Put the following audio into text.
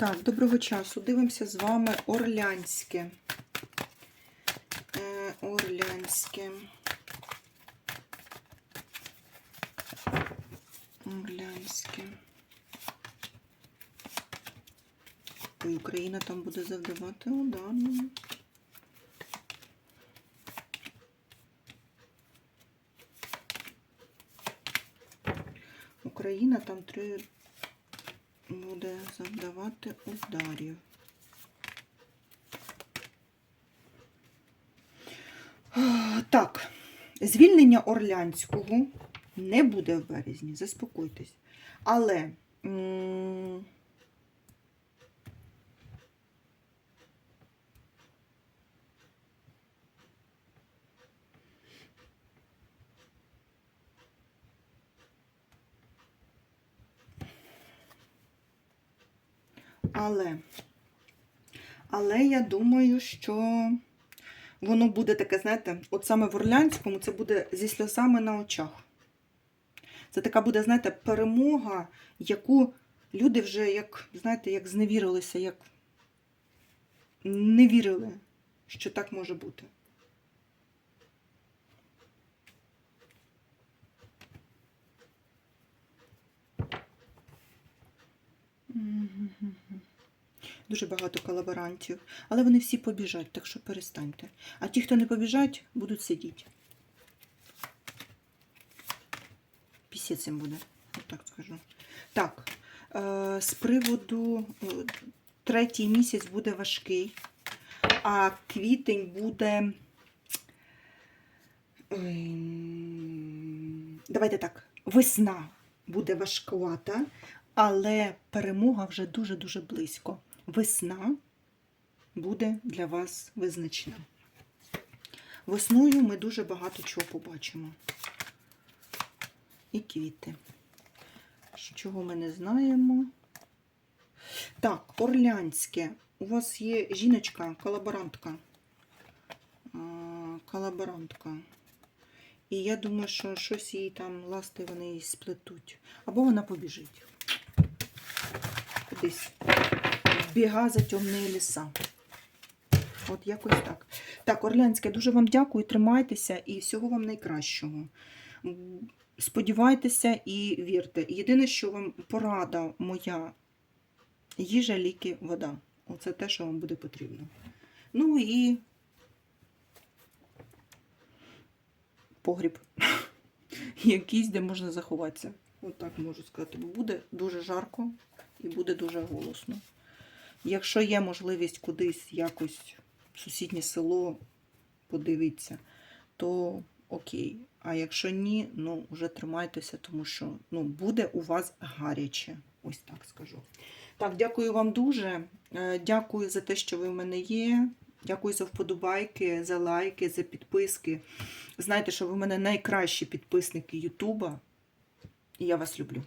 Так, доброго часу. Дивимося з вами Орлянське. Е, Орлянське. Орлянське. Ой, Україна там буде завдавати удар. ну. Україна там три буде завдавати ударів. Так, звільнення Орлянського не буде в березні, заспокойтесь. Але Але, але я думаю, що воно буде таке, знаєте, от саме в Орлянському це буде зі сльозами на очах. Це така буде, знаєте, перемога, яку люди вже, як, знаєте, як зневірилися, як не вірили, що так може бути. Мгм. Дуже багато колаборантів, але вони всі побіжать, так що перестаньте. А ті, хто не побіжать, будуть сидіти. Пісець їм буде, отак скажу. Так, е, з приводу е, третій місяць буде важкий, а квітень буде. Давайте так, весна буде важкувата, але перемога вже дуже-дуже близько. Весна буде для вас визначена. Весною ми дуже багато чого побачимо. І квіти. Чого ми не знаємо? Так, Орлянське. У вас є жіночка, колаборантка. Колаборантка. І я думаю, що щось їй там ласти вони їй сплетуть. Або вона побіжить. Кудись. Біга за темні ліса. От якось так. Так, Орлянське, дуже вам дякую, тримайтеся і всього вам найкращого. Сподівайтеся і вірте. Єдине, що вам порада моя їжа, ліки, вода. Оце те, що вам буде потрібно. Ну і погріб. Якийсь, де можна заховатися. Отак можу сказати, бо буде дуже жарко і буде дуже голосно. Якщо є можливість кудись якось в сусіднє село подивитися, то окей. А якщо ні, ну вже тримайтеся, тому що ну, буде у вас гаряче. Ось так скажу. Так, дякую вам дуже. Е, Дякую за те, що ви в мене є. Дякую за вподобайки, за лайки, за підписки. Знаєте, що ви в мене найкращі підписники Ютуба. І я вас люблю.